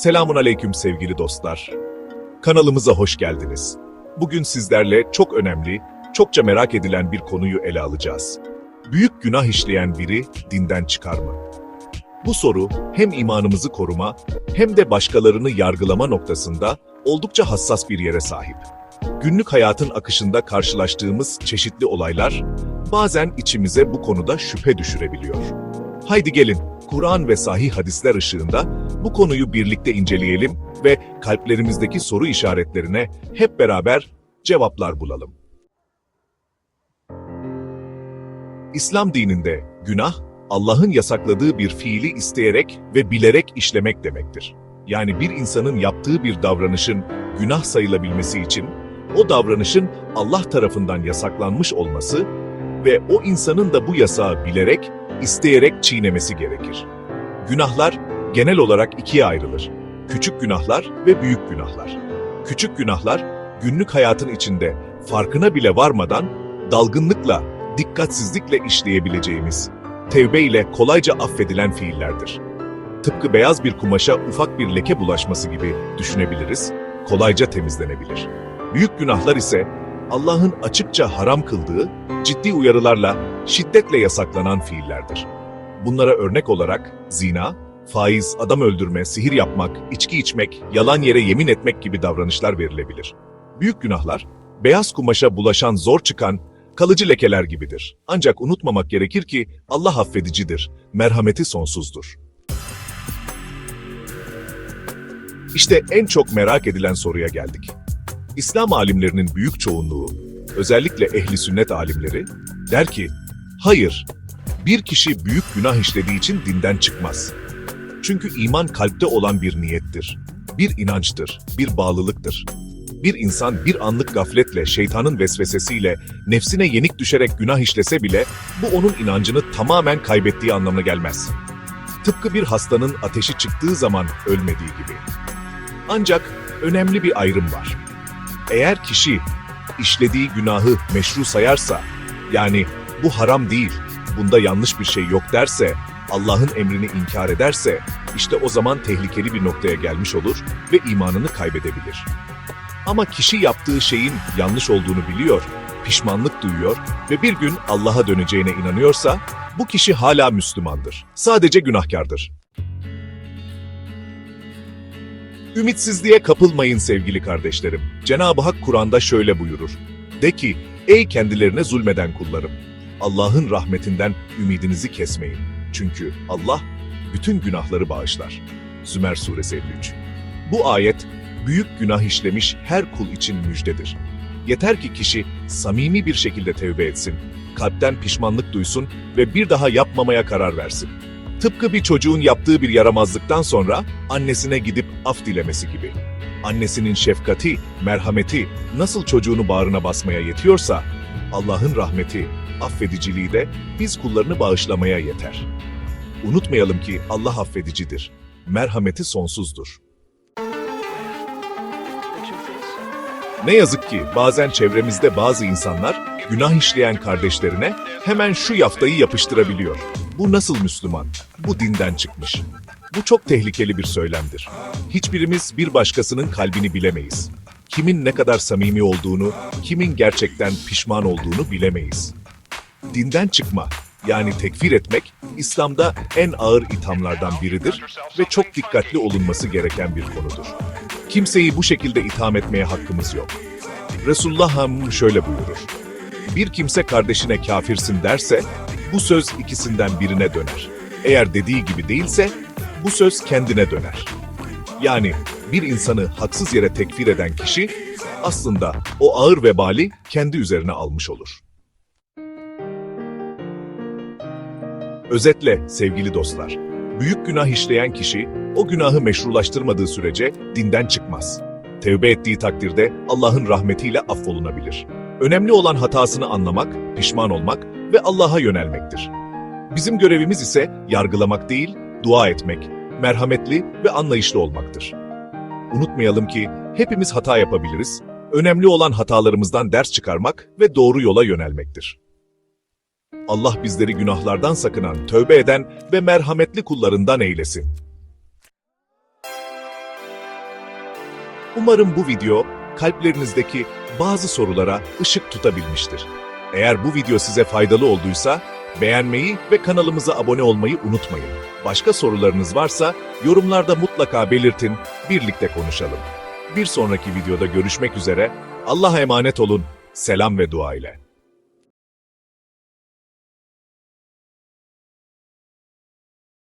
Selamun aleyküm sevgili dostlar. Kanalımıza hoş geldiniz. Bugün sizlerle çok önemli, çokça merak edilen bir konuyu ele alacağız. Büyük günah işleyen biri dinden çıkar mı? Bu soru hem imanımızı koruma hem de başkalarını yargılama noktasında oldukça hassas bir yere sahip. Günlük hayatın akışında karşılaştığımız çeşitli olaylar bazen içimize bu konuda şüphe düşürebiliyor. Haydi gelin Kur'an ve sahih hadisler ışığında bu konuyu birlikte inceleyelim ve kalplerimizdeki soru işaretlerine hep beraber cevaplar bulalım. İslam dininde günah, Allah'ın yasakladığı bir fiili isteyerek ve bilerek işlemek demektir. Yani bir insanın yaptığı bir davranışın günah sayılabilmesi için o davranışın Allah tarafından yasaklanmış olması ve o insanın da bu yasağı bilerek, isteyerek çiğnemesi gerekir. Günahlar genel olarak ikiye ayrılır. Küçük günahlar ve büyük günahlar. Küçük günahlar günlük hayatın içinde farkına bile varmadan dalgınlıkla, dikkatsizlikle işleyebileceğimiz, tevbe ile kolayca affedilen fiillerdir. Tıpkı beyaz bir kumaşa ufak bir leke bulaşması gibi düşünebiliriz, kolayca temizlenebilir. Büyük günahlar ise Allah'ın açıkça haram kıldığı, ciddi uyarılarla, şiddetle yasaklanan fiillerdir. Bunlara örnek olarak zina, faiz, adam öldürme, sihir yapmak, içki içmek, yalan yere yemin etmek gibi davranışlar verilebilir. Büyük günahlar, beyaz kumaşa bulaşan zor çıkan, kalıcı lekeler gibidir. Ancak unutmamak gerekir ki Allah affedicidir, merhameti sonsuzdur. İşte en çok merak edilen soruya geldik. İslam alimlerinin büyük çoğunluğu, özellikle ehli sünnet alimleri, der ki, hayır, bir kişi büyük günah işlediği için dinden çıkmaz. Çünkü iman kalpte olan bir niyettir, bir inançtır, bir bağlılıktır. Bir insan bir anlık gafletle, şeytanın vesvesesiyle, nefsine yenik düşerek günah işlese bile bu onun inancını tamamen kaybettiği anlamına gelmez. Tıpkı bir hastanın ateşi çıktığı zaman ölmediği gibi. Ancak önemli bir ayrım var. Eğer kişi işlediği günahı meşru sayarsa, yani bu haram değil, bunda yanlış bir şey yok derse, Allah'ın emrini inkar ederse, işte o zaman tehlikeli bir noktaya gelmiş olur ve imanını kaybedebilir. Ama kişi yaptığı şeyin yanlış olduğunu biliyor, pişmanlık duyuyor ve bir gün Allah'a döneceğine inanıyorsa, bu kişi hala Müslümandır. Sadece günahkardır. Ümitsizliğe kapılmayın sevgili kardeşlerim. Cenab-ı Hak Kur'an'da şöyle buyurur. De ki, ey kendilerine zulmeden kullarım, Allah'ın rahmetinden ümidinizi kesmeyin. Çünkü Allah bütün günahları bağışlar. Zümer Suresi 53 Bu ayet, büyük günah işlemiş her kul için müjdedir. Yeter ki kişi samimi bir şekilde tevbe etsin, kalpten pişmanlık duysun ve bir daha yapmamaya karar versin. Tıpkı bir çocuğun yaptığı bir yaramazlıktan sonra annesine gidip af dilemesi gibi. Annesinin şefkati, merhameti nasıl çocuğunu bağrına basmaya yetiyorsa, Allah'ın rahmeti, affediciliği de biz kullarını bağışlamaya yeter. Unutmayalım ki Allah affedicidir. Merhameti sonsuzdur. Ne yazık ki bazen çevremizde bazı insanlar günah işleyen kardeşlerine hemen şu yaftayı yapıştırabiliyor. Bu nasıl Müslüman? Bu dinden çıkmış. Bu çok tehlikeli bir söylemdir. Hiçbirimiz bir başkasının kalbini bilemeyiz. Kimin ne kadar samimi olduğunu, kimin gerçekten pişman olduğunu bilemeyiz. Dinden çıkma, yani tekfir etmek, İslam'da en ağır ithamlardan biridir ve çok dikkatli olunması gereken bir konudur. Kimseyi bu şekilde itham etmeye hakkımız yok. Resulullah şöyle buyurur. Bir kimse kardeşine kafirsin derse, bu söz ikisinden birine döner. Eğer dediği gibi değilse, bu söz kendine döner. Yani bir insanı haksız yere tekfir eden kişi, aslında o ağır vebali kendi üzerine almış olur. Özetle sevgili dostlar, büyük günah işleyen kişi o günahı meşrulaştırmadığı sürece dinden çıkmaz. Tevbe ettiği takdirde Allah'ın rahmetiyle affolunabilir. Önemli olan hatasını anlamak, pişman olmak ve Allah'a yönelmektir. Bizim görevimiz ise yargılamak değil, dua etmek, merhametli ve anlayışlı olmaktır. Unutmayalım ki hepimiz hata yapabiliriz. Önemli olan hatalarımızdan ders çıkarmak ve doğru yola yönelmektir. Allah bizleri günahlardan sakınan, tövbe eden ve merhametli kullarından eylesin. Umarım bu video kalplerinizdeki bazı sorulara ışık tutabilmiştir. Eğer bu video size faydalı olduysa beğenmeyi ve kanalımıza abone olmayı unutmayın. Başka sorularınız varsa yorumlarda mutlaka belirtin, birlikte konuşalım. Bir sonraki videoda görüşmek üzere. Allah'a emanet olun. Selam ve dua ile.